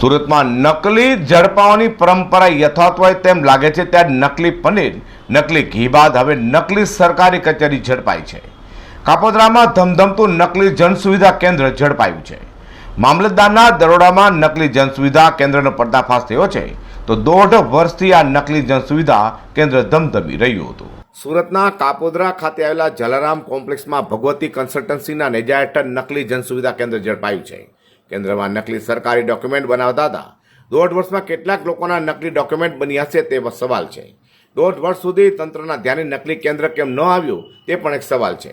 સુરતમાં નકલી ઝડપાઓની પરંપરા યથાવત હોય તેમ લાગે છે ત્યારે નકલી પનીર, નકલી ઘી બાદ હવે નકલી સરકારી કચેરી ઝડપાઈ છે. કાપોદ્રામાં ધમધમતું નકલી જનસુવિધા કેન્દ્ર ઝડપાયું છે. મામલતદારના દરોડામાં નકલી જનસુવિધા કેન્દ્રનો પર્દાફાશ થયો છે. તો દોઢ વર્ષથી આ નકલી જનસુવિધા કેન્દ્ર ધમધમી રહ્યું હતું. સુરતના કાપોદ્રા ખાતે આવેલા જલારામ કોમ્પ્લેક્સમાં ભગવતી કન્સલ્ટન્સીના નેજા હેઠળ નકલી જનસુવિધા કેન્દ્ર ઝડપાયું છે. કેન્દ્રમાં નકલી સરકારી ડોક્યુમેન્ટ બનાવતા હતા. દોઢ વર્ષમાં કેટલાક લોકોના નકલી ડોક્યુમેન્ટ બન્યા હશે તે સવાલ છે. દોઢ વર્ષ સુધી તંત્રના ધ્યાને નકલી કેન્દ્ર કેમ ન આવ્યું તે પણ એક સવાલ છે.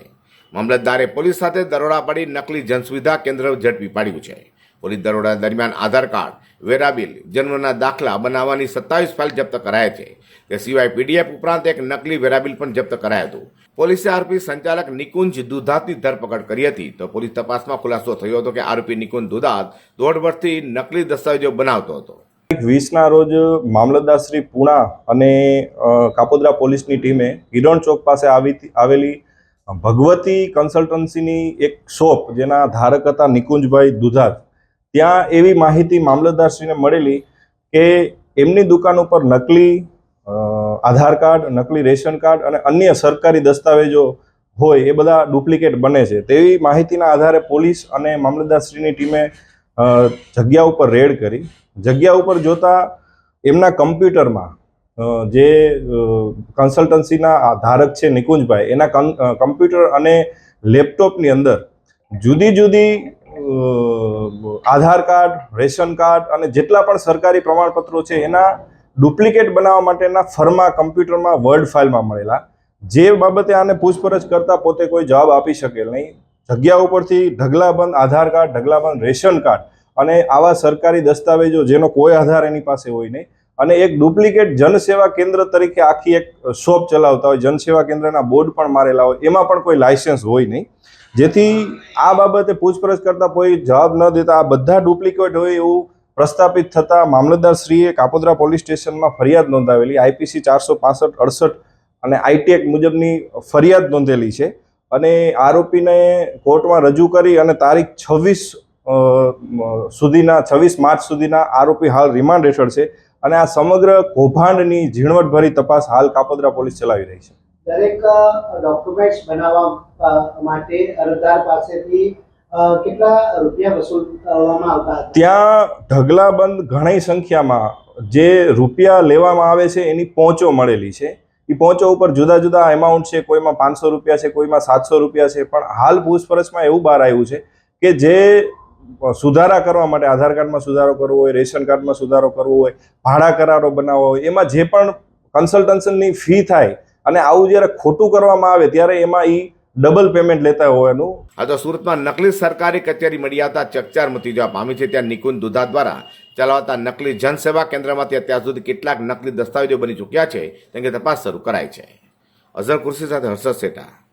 મામલતદારે પોલીસ સાથે દરોડા પાડી નકલી જનસુવિધા કેન્દ્ર ઝડપી પાડ્યું છે. પોલીસ દરોડા દરમિયાન આધાર કાર્ડ વેરાબિલ જન્મના દાખલા બનાવવાની સત્તાવીસ ફાઇલ જપ્ત કરાયા છે. તે સિવાય પીડીએફ ઉપરાંત એક નકલી વેરાબિલ પણ જપ્ત કરાયું હતું. પોલીસે આરોપી સંચાલક નિકુંજ દુધાતની ધરપકડ કરી હતી. તો પોલીસ તપાસમાં ખુલાસો થયો હતો કે આરોપી નિકુંજ દુધાત દોઢ વર્ષથી નકલી દસ્તાવેજો બનાવતો હતો. વીસના રોજ મામલતદારશ્રી પુણા અને કાપોદરા પોલીસની ટીમે હિરણ ચોક પાસે આવી, આવેલી ભગવતી કન્સલ્ટન્સીની એક શોપ જેના ધારક હતા નિકુંજભાઈ દુધાત. ત્યાં એવી માહિતી મામલતદારશ્રીને મળેલી કે એમની દુકાન ઉપર નકલી આધાર કાર્ડ, નકલી રેશન કાર્ડ અને અન્ય સરકારી દસ્તાવેજો હોય એ બધા ડુપ્લિકેટ બને છે. તેવી માહિતીના આધારે પોલીસ અને મામલતદારશ્રીની ટીમે જગ્યા ઉપર રેડ કરી. જગ્યા ઉપર જોતા એમના કમ્પ્યુટરમાં જે કન્સલ્ટન્સીના ધારક છે નિકુંજભાઈ, એના કમ્પ્યુટર અને લેપટોપની અંદર જુદી જુદી આધાર કાર્ડ, રેશન કાર્ડ અને જેટલા પણ સરકારી પ્રમાણપત્રો છે, એના ડુપ્લિકેટ બનાવવા માટેના ફર્મા કમ્પ્યુટરમાં વર્ડ ફાઇલમાં મળેલા. જે બાબતે આને પૂછપરછ કરતા પોતે કોઈ જવાબ આપી શકે નહીં. જગ્યા ઉપરથી ઢગલાબંધ આધાર કાર્ડ ઢગલાબંધ રેશન કાર્ડ અને આવા સરકારી દસ્તાવેજો જેનો કોઈ આધાર એની પાસે હોય નહીં. અને એક ડુપ્લિકેટ જનસેવા કેન્દ્ર તરીકે આખી એક શોપ ચલાવતા હોય, જનસેવા કેન્દ્રના બોર્ડ પણ મારેલા હોય, એમાં પણ કોઈ લાયસન્સ હોય નહીં. જેથી આ બાબતે પૂછપરછ કરતા કોઈ જવાબ ન દેતા, આ બધા ડુપ્લિકેટ હોય એવું પ્રસ્થાપિત થતા મામલતદારશ્રીએ કાપોદ્રા પોલીસ સ્ટેશનમાં ફરિયાદ નોંધાવેલી, આઈપીસી ચારસો પાસઠ, અડસઠ અને આઈટીએક મુજબની ફરિયાદ નોંધેલી છે. અને આરોપીને કોર્ટમાં રજૂ કરી અને તારીખ છવ્વીસ સુધીના, છવ્વીસ માર્ચ સુધીના આરોપી હાલ રિમાન્ડ હેઠળ છે. અને આ સમગ્ર કૌભાંડની ઝીણવટભરી તપાસ હાલ કાપોદ્રા પોલીસ ચલાવી રહી છે. દરેક ડોક્યુમેન્ટ્સ બનાવવા માટે અરજદાર પાસેથી કેટલા રૂપિયા વસૂલવામાં આવતા ત્યાં ઢગલાબંધ ઘણી સંખ્યામાં જે રૂપિયા લેવામાં આવે છે એની પહોંચો મળેલી છે. એ પહોંચો ઉપર જુદા જુદા એમાઉન્ટ છે કોઈમાં પાંચસો રૂપિયા છે કોઈમાં સાતસો રૂપિયા છે પણ હાલ પૂછપરછમાં એવું બહાર આવ્યું છે કે જે સુધારા કરવા માટે આધાર કાર્ડમાં સુધારો કરવો હોય, રેશન કાર્ડમાં સુધારો કરવો હોય, ભાડા કરારો બનાવવા હોય, એમાં જે પણ કન્સલ્ટન્સની ફી થાય અને આવું જ્યારે ખોટું કરવામાં આવે ત્યારે એમાં એ ડબલ પેમેન્ટ લેતા હોવાનું. આ તો સુરતમાં નકલી સરકારી કચેરી મળી આવતા ચકચાર મતી જવા પામી છે. ત્યાં નિકુંજ દુધા દ્વારા ચલાવતા નકલી જનસેવા કેન્દ્રમાંથી અત્યાર સુધી કેટલાક નકલી દસ્તાવેજો બની ચૂક્યા છે. તેની તપાસ શરૂ કરાઈ છે. અઝર કુર્સી સાથે હર્ષદ શેઠા